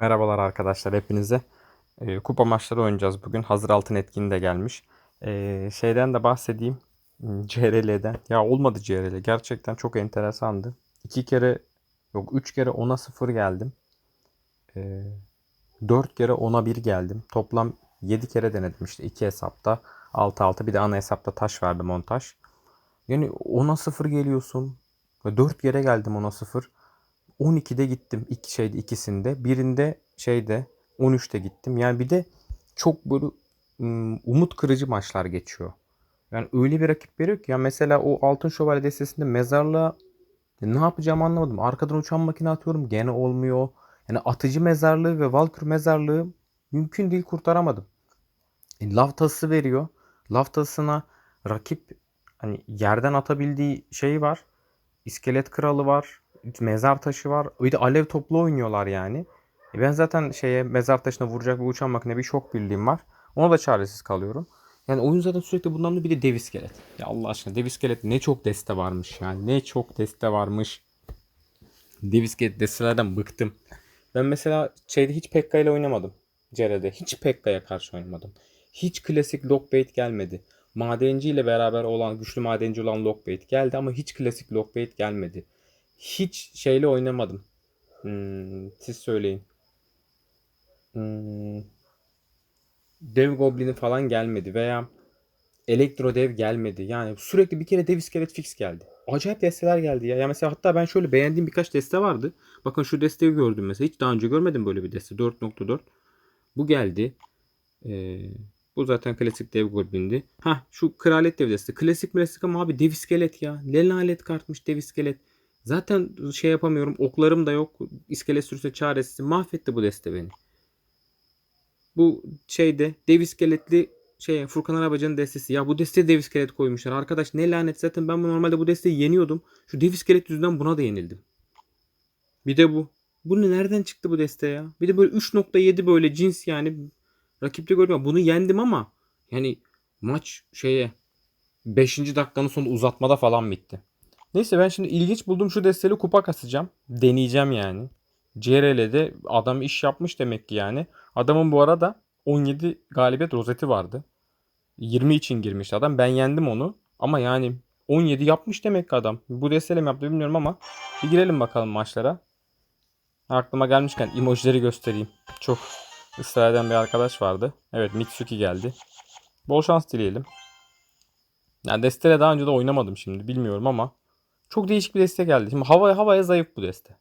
Merhabalar arkadaşlar hepinize. Ee, kupa maçları oynayacağız bugün. Hazır altın etkinliği de gelmiş. Ee, şeyden de bahsedeyim. Hmm, CRL'den. Ya olmadı CRL. Gerçekten çok enteresandı. İki kere yok üç kere 10'a 0 geldim. Ee, 4 kere 10'a 1 geldim. Toplam 7 kere denedim işte iki hesapta. 6-6 bir de ana hesapta taş verdi montaj. Yani 10'a 0 geliyorsun. Ve 4 kere geldim 10'a 0. 12'de gittim iki şeyde ikisinde. Birinde şeyde 13'te gittim. Yani bir de çok böyle umut kırıcı maçlar geçiyor. Yani öyle bir rakip veriyor ki ya mesela o Altın Şövalye destesinde mezarlığa ne yapacağımı anlamadım. Arkadan uçan makine atıyorum gene olmuyor. Yani atıcı mezarlığı ve Valkür mezarlığı mümkün değil kurtaramadım. E, lav tası veriyor. Lav tasına rakip hani yerden atabildiği şey var. İskelet kralı var. Mezar taşı var. Bir de alev toplu oynuyorlar yani. E ben zaten şeye mezar taşına vuracak bir uçan makine bir şok birliğim var. Ona da çaresiz kalıyorum. Yani oyun zaten sürekli bundan da bir de dev iskelet. Ya Allah aşkına dev iskelet ne çok deste varmış yani. Ne çok deste varmış. Dev iskelet destelerden bıktım. Ben mesela şeyde hiç Pekka ile oynamadım. Cere'de. Hiç Pekka'ya karşı oynamadım. Hiç klasik Lockbait gelmedi. Madenci ile beraber olan, güçlü madenci olan Lockbait geldi ama hiç klasik Lockbait gelmedi. Hiç şeyle oynamadım. Hmm, siz söyleyin. Hmm, dev Goblin'i falan gelmedi veya Elektro Dev gelmedi. Yani sürekli bir kere Dev İskelet Fix geldi. Acayip desteler geldi ya. Ya mesela hatta ben şöyle beğendiğim birkaç deste vardı. Bakın şu desteği gördüm mesela. Hiç daha önce görmedim böyle bir deste. 4.4. Bu geldi. Ee, bu zaten klasik dev goblin'di. Ha şu kraliyet dev deste. Klasik klasik ama abi dev iskelet ya. Ne lanet kartmış dev iskelet. Zaten şey yapamıyorum. Oklarım da yok. İskelet sürüsü çaresiz. Mahvetti bu deste beni. Bu şeyde dev iskeletli şey Furkan Arabacı'nın destesi. Ya bu desteye dev iskelet koymuşlar. Arkadaş ne lanet. Zaten ben bu normalde bu desteği yeniyordum. Şu dev iskelet yüzünden buna da yenildim. Bir de bu. Bu ne nereden çıktı bu deste ya? Bir de böyle 3.7 böyle cins yani. Rakipte görmüyorum. Bunu yendim ama yani maç şeye 5. dakikanın sonunda uzatmada falan bitti. Neyse ben şimdi ilginç buldum şu desteli kupa kasacağım. Deneyeceğim yani. CRL'de adam iş yapmış demek ki yani. Adamın bu arada 17 galibiyet rozeti vardı. 20 için girmişti adam. Ben yendim onu. Ama yani 17 yapmış demek ki adam. Bu desteyle mi yaptı bilmiyorum ama bir girelim bakalım maçlara. Aklıma gelmişken emojileri göstereyim. Çok ısrar eden bir arkadaş vardı. Evet Mitsuki geldi. Bol şans dileyelim. Yani desteyle daha önce de oynamadım şimdi bilmiyorum ama çok değişik bir deste geldi. Şimdi havaya havaya zayıf bu deste.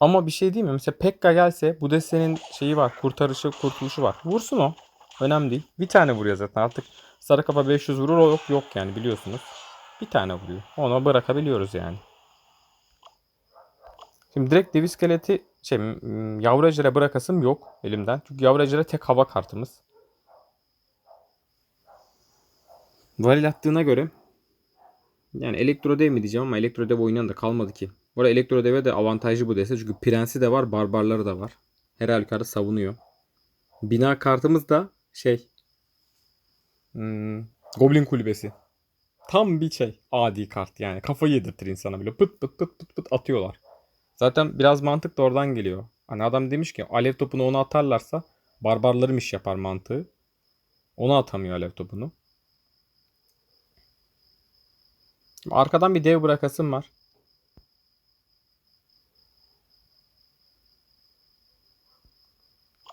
Ama bir şey değil mi? Mesela Pekka gelse bu destenin şeyi var. Kurtarışı, kurtuluşu var. Vursun o. Önemli değil. Bir tane vuruyor zaten. Artık sarı kafa 500 vurur o yok yok yani biliyorsunuz. Bir tane vuruyor. Onu bırakabiliyoruz yani. Şimdi direkt dev iskeleti şey yavru ejderha bırakasım yok elimden. Çünkü yavru ejderha tek hava kartımız. Varil attığına göre yani elektro dev mi diyeceğim ama elektro dev oynayan da kalmadı ki. Bu arada elektro deve de avantajlı bu dese çünkü prensi de var barbarları da var. Her halükarda savunuyor. Bina kartımız da şey hmm, Goblin kulübesi. Tam bir şey adi kart yani. Kafayı yedirtir insana bile. Pıt pıt pıt pıt pıt atıyorlar. Zaten biraz mantık da oradan geliyor. Hani adam demiş ki alev topunu ona atarlarsa barbarlarım iş yapar mantığı. Ona atamıyor alev topunu. Arkadan bir dev bırakasım var.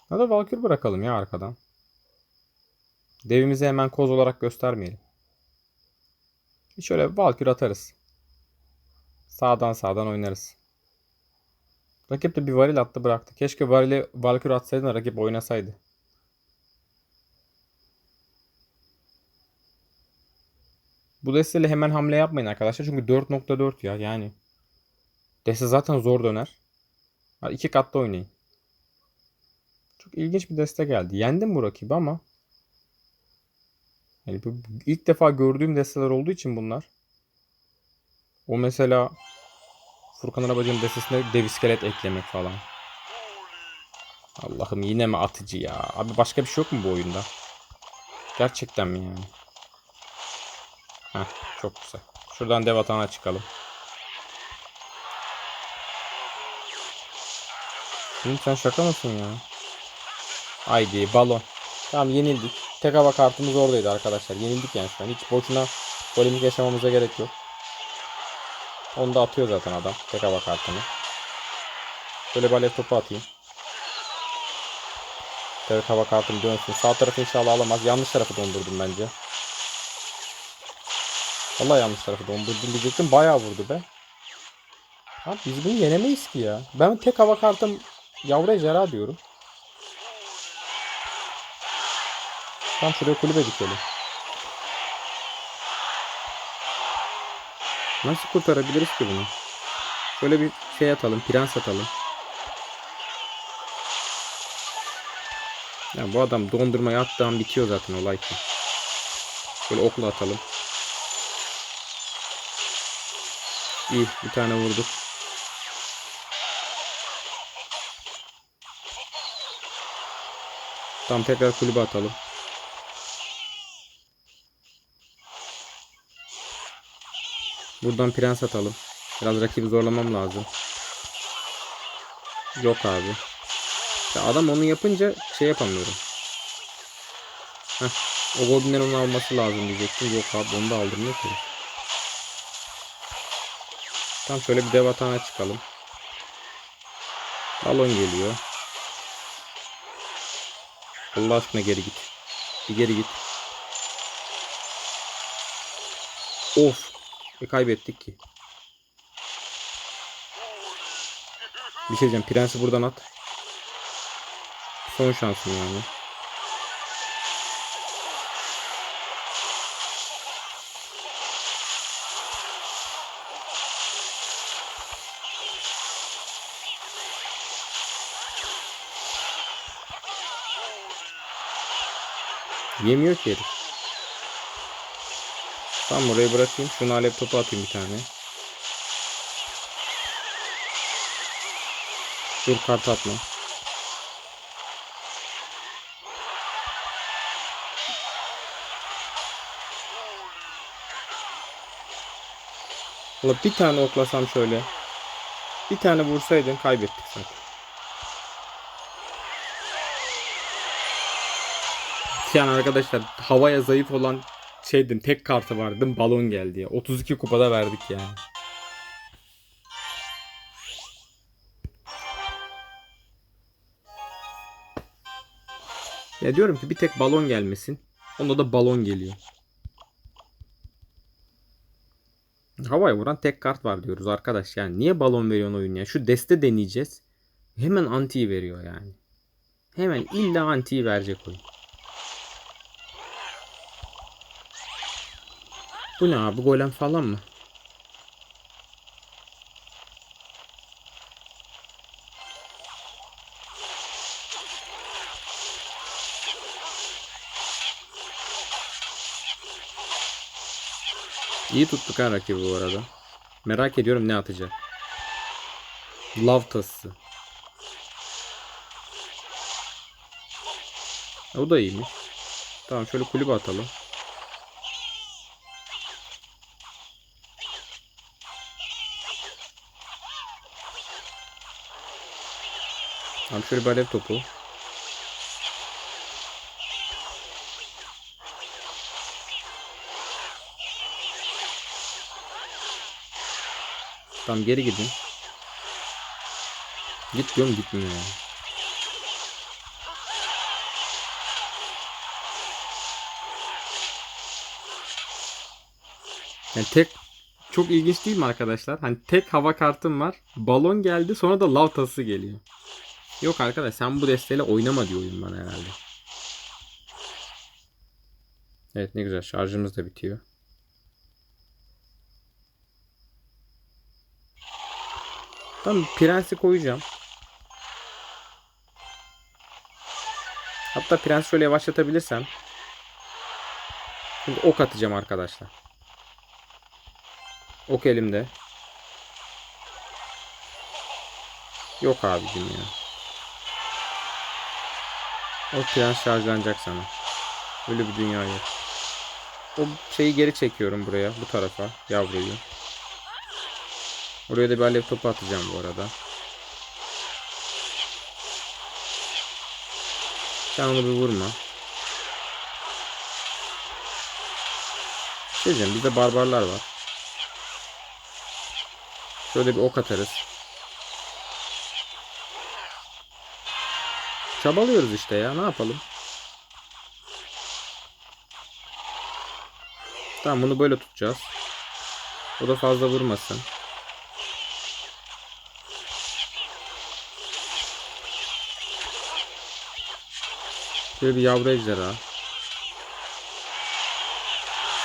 Ya da Valkür bırakalım ya arkadan. Devimizi hemen koz olarak göstermeyelim. Şöyle Valkür atarız. Sağdan sağdan oynarız. Rakip de bir varil attı bıraktı. Keşke varili Valkür atsaydı da rakip oynasaydı. Bu desteyle hemen hamle yapmayın arkadaşlar. Çünkü 4.4 ya yani. Deste zaten zor döner. Hadi iki katta oynayın. Çok ilginç bir deste geldi. Yendim bu rakibi ama yani bu ilk defa gördüğüm desteler olduğu için bunlar. O mesela Furkan Arabacı'nın destesine dev iskelet eklemek falan. Allah'ım yine mi atıcı ya? Abi başka bir şey yok mu bu oyunda? Gerçekten mi yani? Heh, çok güzel. Şuradan dev atağına çıkalım. Oğlum sen şaka mısın ya? Haydi balon. Tamam yenildik. Tek hava kartımız oradaydı arkadaşlar. Yenildik yani şu an. Hiç boşuna polemik yaşamamıza gerek yok. Onu da atıyor zaten adam. Tek hava kartını. Şöyle bir alev topu atayım. Tek hava kartım dönsün. Sağ tarafı inşallah alamaz. Yanlış tarafı dondurdum bence. Vallahi yanlış tarafı dondurdum diyecektim. Bayağı vurdu be. Abi biz bunu yenemeyiz ki ya. Ben tek hava kartım yavru ejderha diyorum. Tam şuraya kulübe dikelim. Nasıl kurtarabiliriz ki bunu? Şöyle bir şey atalım. Prens atalım. Ya bu adam dondurmayı attığı an bitiyor zaten olay ki. Şöyle okla atalım. İyi bir tane vurduk. Tam tekrar kulübe atalım. Buradan prens atalım. Biraz rakibi zorlamam lazım. Yok abi. Ya adam onu yapınca şey yapamıyorum. Heh. O goblinler onu alması lazım diyecektim. Yok abi onu da aldırmıyor ki. Tam şöyle bir dev atağına çıkalım. Balon geliyor. Allah aşkına geri git. Bir geri git. Of. E kaybettik ki. Bir şey diyeceğim. Prensi buradan at. Son şansım yani. Yemiyor ki herif. Tamam oraya bırakayım. Şunu alev topu atayım bir tane. Dur kart atma. Ulan bir tane oklasam şöyle. Bir tane vursaydın kaybettik zaten. Yani arkadaşlar havaya zayıf olan şeydim tek kartı vardım balon geldi ya. 32 kupada verdik yani. Ya diyorum ki bir tek balon gelmesin. Onda da balon geliyor. Havaya vuran tek kart var diyoruz arkadaş. Yani niye balon veriyorsun oyun ya? Şu deste deneyeceğiz. Hemen anti veriyor yani. Hemen illa anti verecek oyun. Bu ne abi? Golem falan mı? İyi tuttuk ha rakibi bu arada. Merak ediyorum ne atacak. Love tası. O da iyiymiş. Tamam şöyle kulübe atalım. Tamam şöyle bir alev topu. Tamam geri gidin. Git diyorum gitmiyor ya. Yani tek çok ilginç değil mi arkadaşlar? Hani tek hava kartım var. Balon geldi sonra da lav tası geliyor. Yok arkadaş sen bu desteğiyle oynama diyor oyun bana herhalde. Evet ne güzel şarjımız da bitiyor. Tamam prensi koyacağım. Hatta prens şöyle yavaşlatabilirsem. Şimdi ok atacağım arkadaşlar. Ok elimde. Yok abicim ya. O prens şarjlanacak sana. Öyle bir dünya yok. O şeyi geri çekiyorum buraya. Bu tarafa. Yavruyu. Oraya da bir alev atacağım bu arada. Sen onu bir vurma. Şey diyeceğim bizde barbarlar var. Şöyle bir ok atarız. Çabalıyoruz işte ya ne yapalım. Tamam bunu böyle tutacağız. O da fazla vurmasın. Şöyle bir yavru ejderha.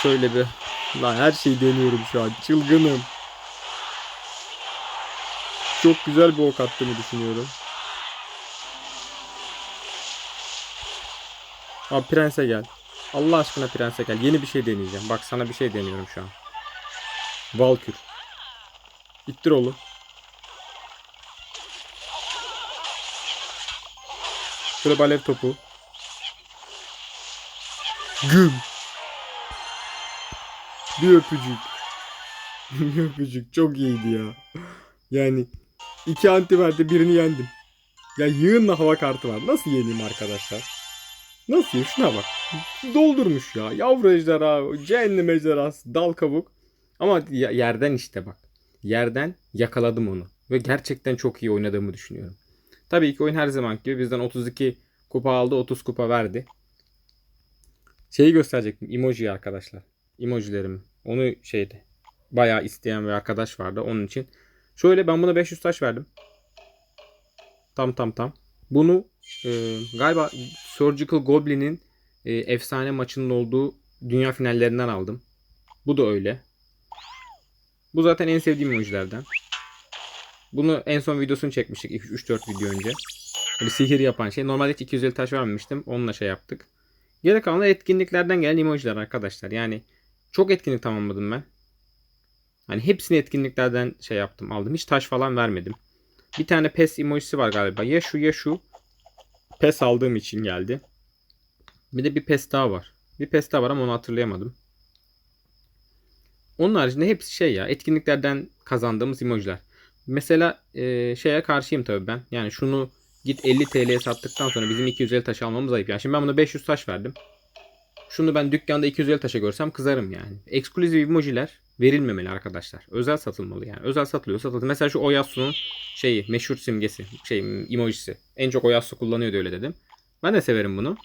Şöyle bir... Lan her şeyi deniyorum şu an. Çılgınım. Çok güzel bir ok attığımı düşünüyorum. Abi prense gel. Allah aşkına prense gel. Yeni bir şey deneyeceğim. Bak sana bir şey deniyorum şu an. Valkür. İttir oğlum. Şöyle bir topu. Güm. Bir öpücük. bir öpücük. Çok iyiydi ya. Yani iki anti verdi birini yendim. Ya yığınla hava kartı var. Nasıl yeneyim arkadaşlar? Nasıl? Şuna bak. Doldurmuş ya. Yavru ejderha, cehennem ejderhası, dal kabuk. Ama yerden işte bak. Yerden yakaladım onu. Ve gerçekten çok iyi oynadığımı düşünüyorum. Tabii ki oyun her zaman gibi bizden 32 kupa aldı, 30 kupa verdi. Şeyi gösterecektim. Emoji arkadaşlar. Emojilerim. Onu şeydi. Bayağı isteyen bir arkadaş vardı onun için. Şöyle ben buna 500 taş verdim. Tam tam tam. Bunu e, galiba Surgical Goblin'in e, efsane maçının olduğu dünya finallerinden aldım. Bu da öyle. Bu zaten en sevdiğim emojilerden. Bunu en son videosunu çekmiştik 3-4 video önce. Böyle sihir yapan şey. Normalde hiç 250 taş vermemiştim. Onunla şey yaptık. Geri kalan etkinliklerden gelen emojiler arkadaşlar. Yani çok etkinlik tamamladım ben. Hani hepsini etkinliklerden şey yaptım aldım. Hiç taş falan vermedim. Bir tane pes emojisi var galiba. Ya şu ya şu. Pes aldığım için geldi. Bir de bir pes daha var. Bir pes daha var ama onu hatırlayamadım. Onun haricinde hepsi şey ya. Etkinliklerden kazandığımız emojiler. Mesela e, şeye karşıyım tabii ben. Yani şunu git 50 TL'ye sattıktan sonra bizim 250 taş almamız ayıp. Yani şimdi ben buna 500 taş verdim. Şunu ben dükkanda 250 taşa görsem kızarım yani. Ekskluzif emojiler verilmemeli arkadaşlar. Özel satılmalı yani. Özel satılıyor satılıyor. Mesela şu Oyasu'nun şeyi meşhur simgesi şey emojisi. En çok Oyasu kullanıyordu öyle dedim. Ben de severim bunu.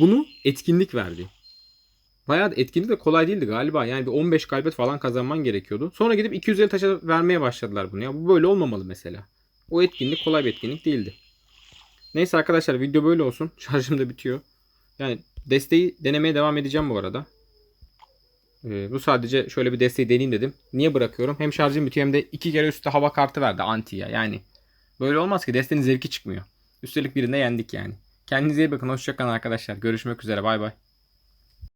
Bunu etkinlik verdi. Bayağı etkinlik de kolay değildi galiba. Yani bir 15 galibiyet falan kazanman gerekiyordu. Sonra gidip 250 taşa vermeye başladılar bunu ya. Bu böyle olmamalı mesela. O etkinlik kolay bir etkinlik değildi. Neyse arkadaşlar video böyle olsun. Şarjım da bitiyor. Yani desteği denemeye devam edeceğim bu arada. Ee, bu sadece şöyle bir desteği deneyeyim dedim. Niye bırakıyorum? Hem şarjım bitiyor hem de iki kere üstte hava kartı verdi antiye. Yani böyle olmaz ki desteğin zevki çıkmıyor. Üstelik birinde yendik yani. Kendinize iyi bakın. Hoşçakalın arkadaşlar. Görüşmek üzere. Bay bay.